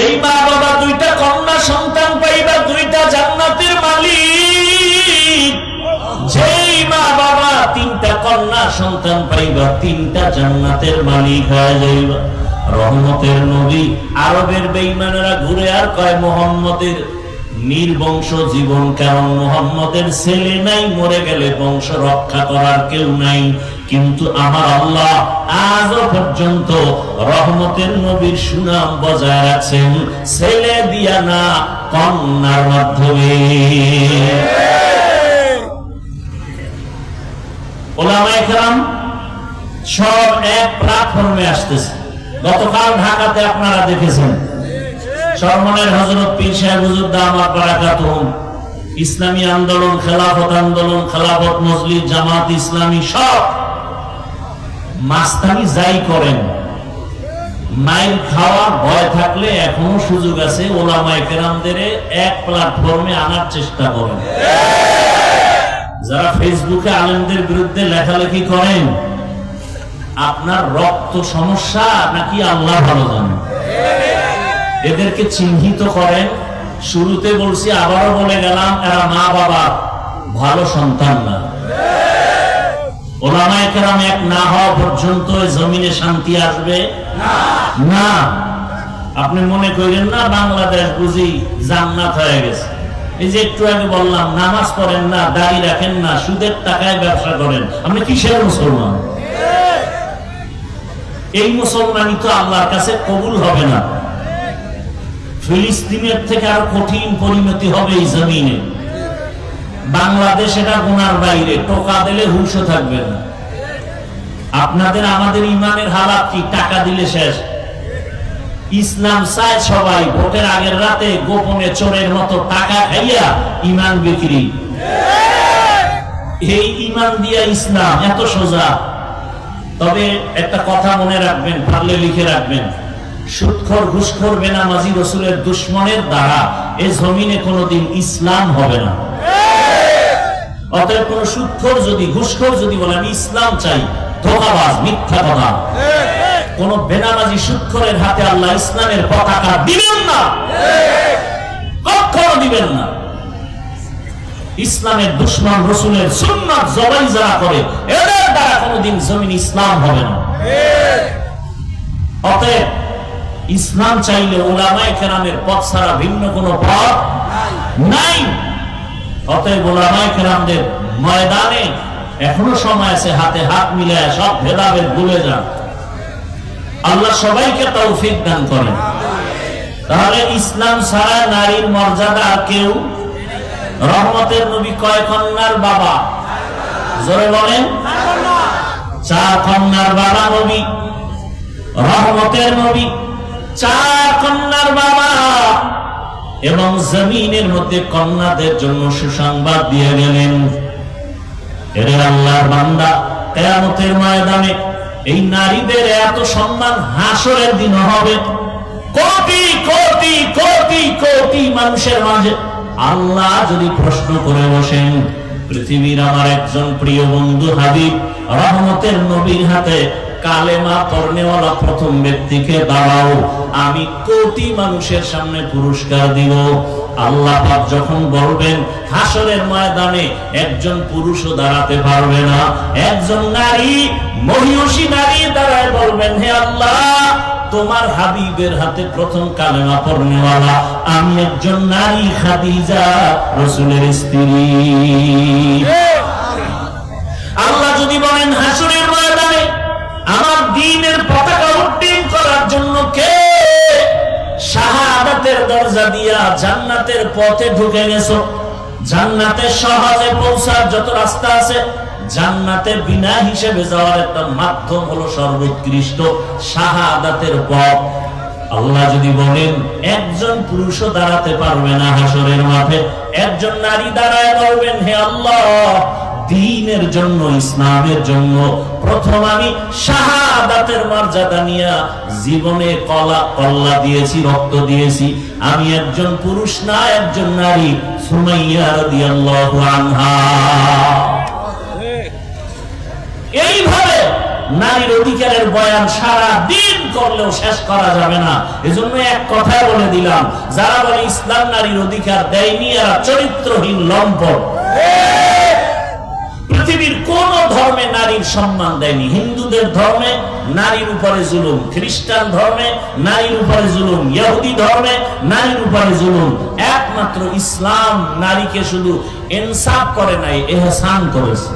যেই মা বাবা দুইটা কন্যা সন্তান পাইবা, দুইটা জান্নাতের মালিক। যেই মা বাবা তিনটা কন্যা সন্তান পাইবা, তিনটা জান্নাতের মালিক হয়ে যাইবা। রহমতের নবী, আরবের বেইমানেরা ঘুরে আর কয়, মোহাম্মদের নির্বংশ জীবন কারণ মোহাম্মদের ছেলে নাই, মরে গেলে বংশ রক্ষা করার কেউ নাই। কিন্তু আমার আল্লাহ আজও পর্যন্ত রহমতের নবীর সুনাম বজায় রাখছেন। ছেলে দিয়া না, কন্যার মাধ্যমে। সব এক প্ল্যাটফর্মে আসতেছে। গতকাল ঢাকাতে আপনারা দেখেছেন। সরমনের হজরত পীর সাহেব হুজুর দামাত বারাকাতুহুম। ইসলামী আন্দোলন, খেলাফত আন্দোলন, খেলাফত জামাত, ইসলামী সব মাস্তানি যাই করেন। মাইল খাওয়ার ভয় থাকলে এখনও সুযোগ আছে এক প্ল্যাটফর্মে আনার চেষ্টা করেন। যারা ফেসবুকে আলেমদের বিরুদ্ধে লেখালেখি করেন, আপনার রক্ত সমস্যা নাকি আল্লাহ ভালো জানেন? এদেরকে চিহ্নিত করেন। শুরুতে বলছি, আবারও বলে গেলাম, এরা মা বাবা, ভালো সন্তান না। এক না হওয়া পর্যন্ত জমিনে শান্তি আসবে? না। আপনি মনে করেন, না, বাংলাদেশ বুঝি জান্নাত হয়ে গেছে। এই যে একটু আগে বললাম, নামাজ পড়েন না, দাড়ি রাখেন না, সুদের টাকায় ব্যবসা করেন। আপনি কিসের মুসলমান? এই মুসলমানই তো আল্লাহর কাছে কবুল হবে না। ফিলিস্তিনের থেকে আরও কঠিন পরিণতি হবে এই জমিনে। বাংলাদেশ এটা গুনার বাইরে, টোকা দিলে হুঁশও থাকবে না। আপনাদের আমাদের ইমানের হালাত কি? টাকা দিলে শেষ। ইসলাম চায় সবাই, ভোটের আগের রাতে গোপনে চোরের মতো টাকা খাইয়া ইমান বিক্রি। এই ইমান দিয়া ইসলাম এত সোজা। তবে একটা কথা মনে রাখবেন, পারলে লিখে রাখবেন। সুৎখর, ঘুষখোর, বেনামাজি রসুলের দুশ্মনের দ্বারা এ জমিনে কোনোদিন ইসলাম হবে না। অতএব কোন সুৎখর যদি, ঘুষখোর যদি বলে, আমি ইসলাম চাই, ধোকাবাজ, মিথ্যা কথা। কোন বেনামাজি সুৎখরের হাতে আল্লাহ ইসলামের পতাকা দিবেন না। কখনো দিবেন না। ইসলামের দুশ্মন রসুলের সুন্নাত জবাই যারা করে, এদের দ্বারা কোনোদিন জমিন ইসলাম হবে না। অতএব ইসলাম চাইলে ওলামায়ে কেরামের পথ ছাড়া ভিন্ন কোনো পথ নাই। অতএব ওলামায়ে কেরামদের ময়দানে এখনও সময় আছে হাতে হাত মিলায় সব ভেদাভেদ ভুলে যান। আল্লাহ সবাইকে তৌফিক দান করেন। তাহলে ইসলাম ছাড়া নারীর মর্যাদা কেউ? রহমতের নবী কয় কন্যার বাবা? জোরে বলেন। চার কন্যার বাবা নবী। রহমতের নবী। চার কন্যার বাবা। এবং জমিনের মধ্যে কন্যাদের জন্য সুসংবাদ দিয়ে গেলেন। এরে আল্লাহর বান্দা, কেয়ামতের ময়দানে এই নারীদের এত সম্মান হাসরের দিন হবে। কোটি কোটি কোটি কোটি মানুষের মাঝে আল্লাহ যদি প্রশ্ন করে বসেন, পৃথিবীর আমার একজন প্রিয় বন্ধু হাবিব, রহমতের নবীর হাতে কালেমা পড়নেওয়ালা প্রথম ব্যক্তিকে দাঁড়াও আমি কোটি মানুষের সামনে পুরস্কার দিব। আল্লাহ পাক যখন বলবেন হাসরের ময়দানে একজন পুরুষও দাঁড়াতে পারবে না একজন নারী মহিষী নারী দাঁড়ায় বলবেন হে আল্লাহ তোমার হাবিবের হাতে প্রথম কালেমা পড়নেওয়ালা আমি একজন নারী খাদিজা রসুলের স্ত্রী। আল্লাহ যদি বলেন হাসুরের দিনের পতাকা উড্ডীন করার জন্য কে? শাহাদাতের দরজা দিয়া জান্নাতের পথে ঢুকে গেছো। জান্নাতে সহজে পৌঁছার যত রাস্তা আছে, জান্নাতে বিনা হিসেবে যাওয়ার একটা মাধ্যম হলো সর্বোৎকৃষ্ট শাহাদাতের পথ। আল্লাহ যদি বলেন, একজন পুরুষও দাঁড়াতে পারবে না হাসরের মাঠে, একজন নারী দাঁড়ায় বলবেন, হে আল্লাহ, দিনের জন্য, ইসলামের জন্য প্রথম আমি শাহাদাতের মর্যাদা নিয়ে জীবনে কলা, কল্লা দিয়েছি, রক্ত দিয়েছি। আমি একজন পুরুষ না, একজন নারী। সুমাইয়া রাদিয়াল্লাহু আনহা। এইভাবে নারীর অধিকারের বয়ান সারা দিন করলেও শেষ করা যাবে না। এজন্য এক কথায় বলে দিলাম, যারা বলে ইসলাম নারীর অধিকার দেয়নি, এরা চরিত্রহীন, লম্পট। পৃথিবীর কোন ধর্মে নারীর সম্মান দেয়নি। হিন্দুদের ধর্মে নারীর উপরে জুলুম, খ্রিস্টান ধর্মে নারীর উপরে জুলুম, ইহুদি ধর্মে নারীর উপরে জুলুম। একমাত্র ইসলাম নারীকে শুধু ইনসাফ করে নাই, এহসান করেছে।